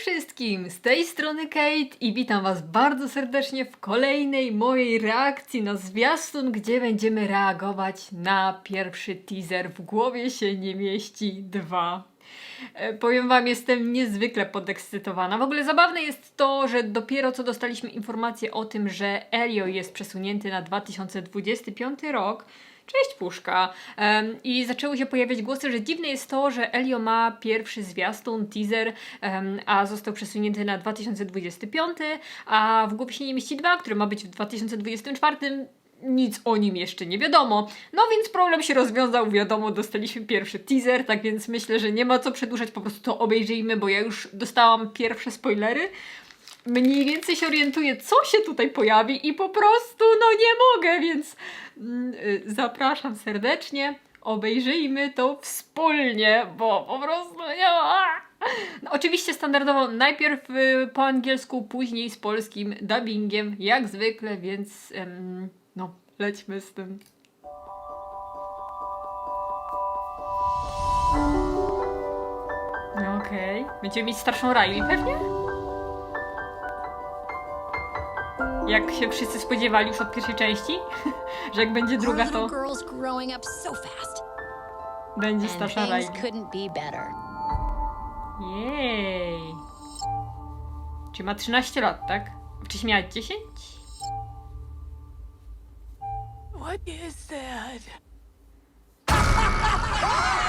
wszystkim! Z tej strony Kate i witam Was bardzo serdecznie w kolejnej mojej reakcji na zwiastun, gdzie będziemy reagować na pierwszy teaser W głowie się nie mieści 2. E, Powiem Wam, jestem niezwykle podekscytowana. W ogóle zabawne jest to, że dopiero co dostaliśmy informację o tym, że Elio jest przesunięty na 2025 rok. Cześć Puszka. Em, I zaczęły się pojawiać głosy, że dziwne jest to, że Elio ma pierwszy zwiastun, teaser, em, a został przesunięty na 2025, a w głowie się nie mieści 2, który ma być w 2024 nic o nim jeszcze nie wiadomo. No więc problem się rozwiązał, wiadomo, dostaliśmy pierwszy teaser, tak więc myślę, że nie ma co przedłużać, po prostu to obejrzyjmy, bo ja już dostałam pierwsze spoilery. Mniej więcej się orientuję, co się tutaj pojawi i po prostu, no nie mogę, więc mm, y, zapraszam serdecznie. Obejrzyjmy to wspólnie, bo po prostu nie ma. No, oczywiście standardowo najpierw y, po angielsku, później z polskim dubbingiem, jak zwykle, więc no, lećmy z tym. Okej. Będziemy mieć starszą Riley pewnie? Jak się wszyscy spodziewali już od pierwszej części, że jak będzie druga, to będzie starsza Riley. Jej. Czyli ma 13 lat, tak? Wcześniej miała 10? What is that?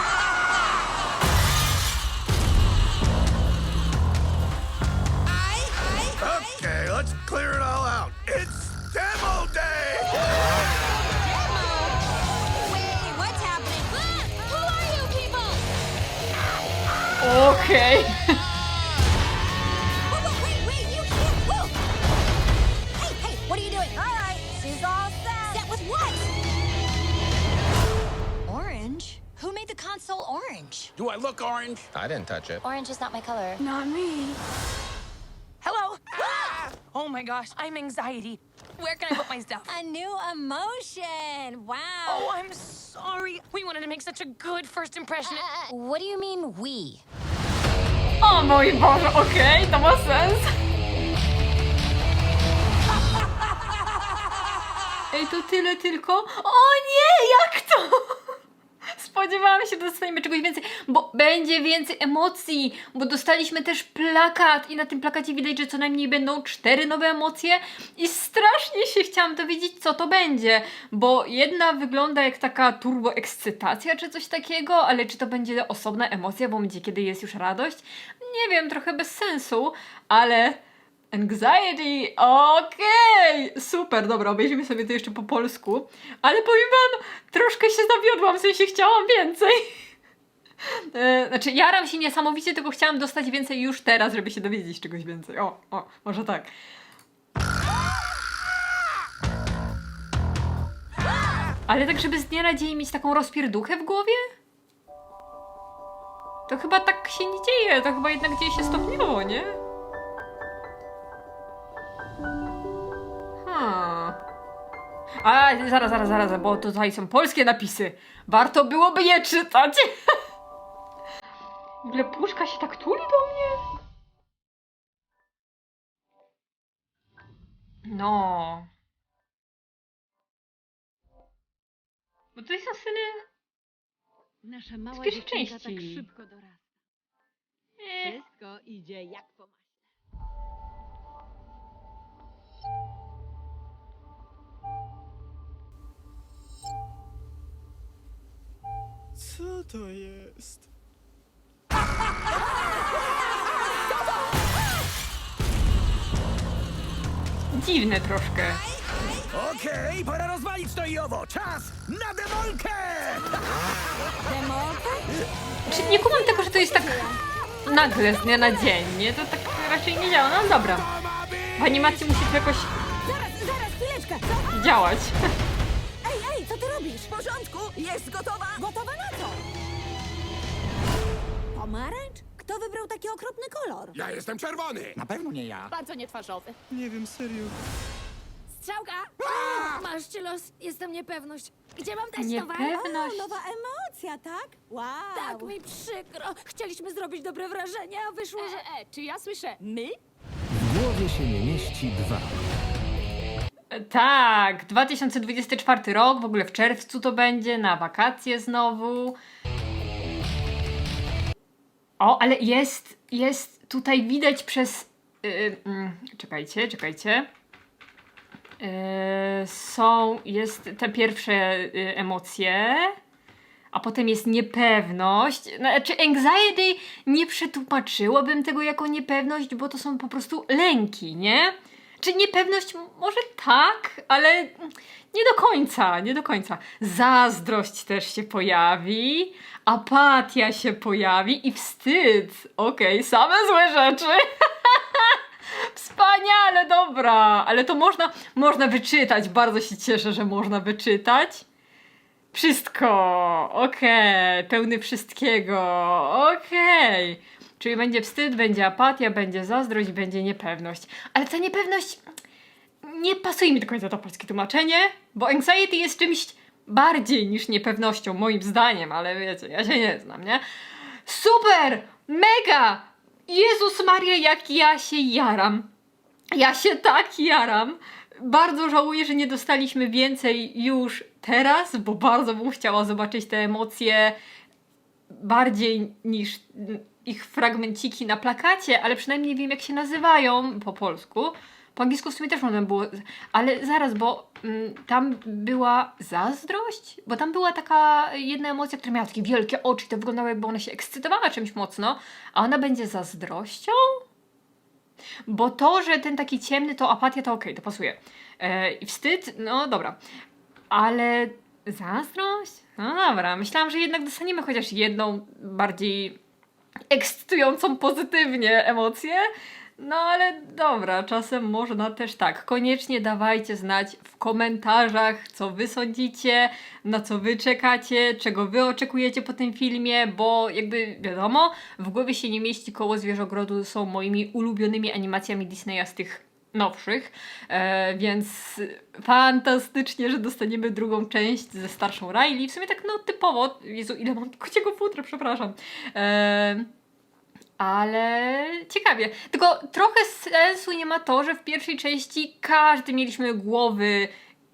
Orange? Who made the console orange? Do I look orange? I didn't touch it. Orange is not my color. Not me. Hello? Ah! Oh my gosh, I'm anxiety. Where can I put my stuff? A new emotion. Wow. Oh, I'm sorry. We wanted to make such a good first impression. Uh, uh, uh what do you mean we? O mój Boże, okej, to ma sens. Ej, to tyle tylko. O nie, jak to? Spodziewałam się, że dostaniemy czegoś więcej, bo będzie więcej emocji, bo dostaliśmy też plakat i na tym plakacie widać, że co najmniej będą cztery nowe emocje i strasznie się chciałam dowiedzieć, co to będzie, bo jedna wygląda jak taka turbo ekscytacja czy coś takiego, ale czy to będzie osobna emocja w momencie, kiedy jest już radość? Nie wiem, trochę bez sensu, ale Anxiety, okej, super, dobra, obejrzymy sobie to jeszcze po polsku, ale powiem wam, troszkę się zawiodłam, w sensie chciałam więcej. E, Znaczy, jaram się niesamowicie, tylko chciałam dostać więcej już teraz, żeby się dowiedzieć czegoś więcej. O, o, może tak. Ale tak, żeby z dnia na dzień mieć taką rozpierduchę w głowie? To chyba tak się nie dzieje, to chyba jednak dzieje się stopniowo, nie? A, zaraz, zaraz, zaraz, bo tutaj są polskie napisy. Warto byłoby je czytać. W ogóle puszka się tak tuli do mnie. No. Bo tutaj są sceny... Nasza mała Z pierwszej dziewczynka tak części. szybko dorasta. Eh. Wszystko idzie jak po to jest? Dziwne troszkę. Okej, pora rozwalić to i owo. Czas na demolkę! Czy nie kumam tego, że to jest tak nagle, z dnia na dzień, nie? To tak raczej nie działa. No dobra. W animacji musi to jakoś Zaraz, zaraz, chwileczkę! Co? działać. Ej, ej, co ty robisz? W porządku, jest gotowa. Gotowa na co? Pomarańcz? Kto wybrał taki okropny kolor? Ja jestem czerwony! Na pewno nie ja. Bardzo nietwarzowy. Nie wiem, serio. Strzałka! Masz ci los, jestem niepewność. Gdzie mam dać towar? Niepewność. O, nowa emocja, tak? Wow. Tak mi przykro. Chcieliśmy zrobić dobre wrażenie, a wyszło, że... E, e, czy ja słyszę? My? W głowie się nie mieści dwa. Tak, 2024 rok, w ogóle w czerwcu to będzie, na wakacje znowu. O, ale jest, jest tutaj widać przez. Yy, mm, czekajcie, czekajcie. Yy, są, jest te pierwsze yy, emocje, a potem jest niepewność. Znaczy, anxiety nie przetłumaczyłabym tego jako niepewność, bo to są po prostu lęki, nie? Czy niepewność może tak, ale nie do końca, nie do końca. Zazdrość też się pojawi, apatia się pojawi i wstyd. Okej, same złe rzeczy. Wspaniale, dobra, ale to można, można wyczytać. Bardzo się cieszę, że można wyczytać. Wszystko, okej, pełny wszystkiego, okej. Czyli będzie wstyd, będzie apatia, będzie zazdrość, będzie niepewność. Ale ta niepewność nie pasuje mi do końca to polskie tłumaczenie, bo anxiety jest czymś bardziej niż niepewnością, moim zdaniem, ale wiecie, ja się nie znam, nie? Super! Mega! Jezus Maria, jak ja się jaram. Ja się tak jaram. Bardzo żałuję, że nie dostaliśmy więcej już teraz, bo bardzo bym chciała zobaczyć te emocje bardziej niż ich fragmenciki na plakacie, ale przynajmniej wiem, jak się nazywają po polsku. Po angielsku w sumie też można było, ale zaraz, bo mm, tam była zazdrość, bo tam była taka jedna emocja, która miała takie wielkie oczy, to wyglądało jakby ona się ekscytowała czymś mocno, a ona będzie zazdrością? Bo to, że ten taki ciemny to apatia, to okej, to pasuje. E, I wstyd, no dobra. Ale zazdrość? No dobra, myślałam, że jednak dostaniemy chociaż jedną bardziej ekscytującą pozytywnie emocję. No ale dobra, czasem można też tak. Koniecznie dawajcie znać w komentarzach, co wy sądzicie, na co wy czekacie, czego wy oczekujecie po tym filmie, bo jakby wiadomo, w głowie się nie mieści koło zwierzogrodu są moimi ulubionymi animacjami Disneya z tych nowszych, e, więc fantastycznie, że dostaniemy drugą część ze starszą Riley. W sumie tak no typowo, Jezu, ile mam kociego futra, przepraszam. E, ale ciekawie. Tylko trochę sensu nie ma to, że w pierwszej części każdy mieliśmy głowy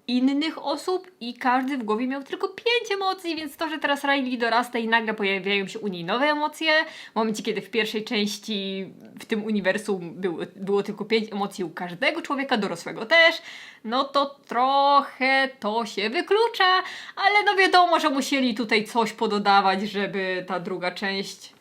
innych osób i każdy w głowie miał tylko pięć emocji, więc to, że teraz Riley dorasta i nagle pojawiają się u niej nowe emocje, w momencie kiedy w pierwszej części w tym uniwersum było, było tylko pięć emocji u każdego człowieka, dorosłego też, no to trochę to się wyklucza, ale no wiadomo, że musieli tutaj coś pododawać, żeby ta druga część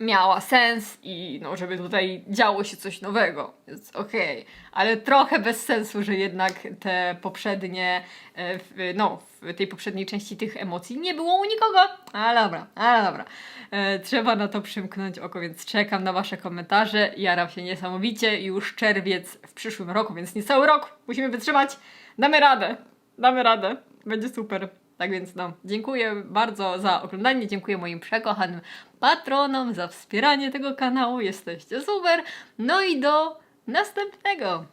miała sens i no, żeby tutaj działo się coś nowego, więc okej. Ale trochę bez sensu, że jednak te poprzednie, e, w, no, w tej poprzedniej części tych emocji nie było u nikogo. Ale dobra, ale dobra. E, trzeba na to przymknąć oko, więc czekam na Wasze komentarze. Jaram się niesamowicie. Już czerwiec w przyszłym roku, więc niecały rok musimy wytrzymać. Damy radę, damy radę. Będzie super. Tak więc no, dziękuję bardzo za oglądanie, dziękuję moim przekochanym patronom za wspieranie tego kanału, jesteście super. No i do następnego.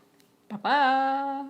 Pa pa!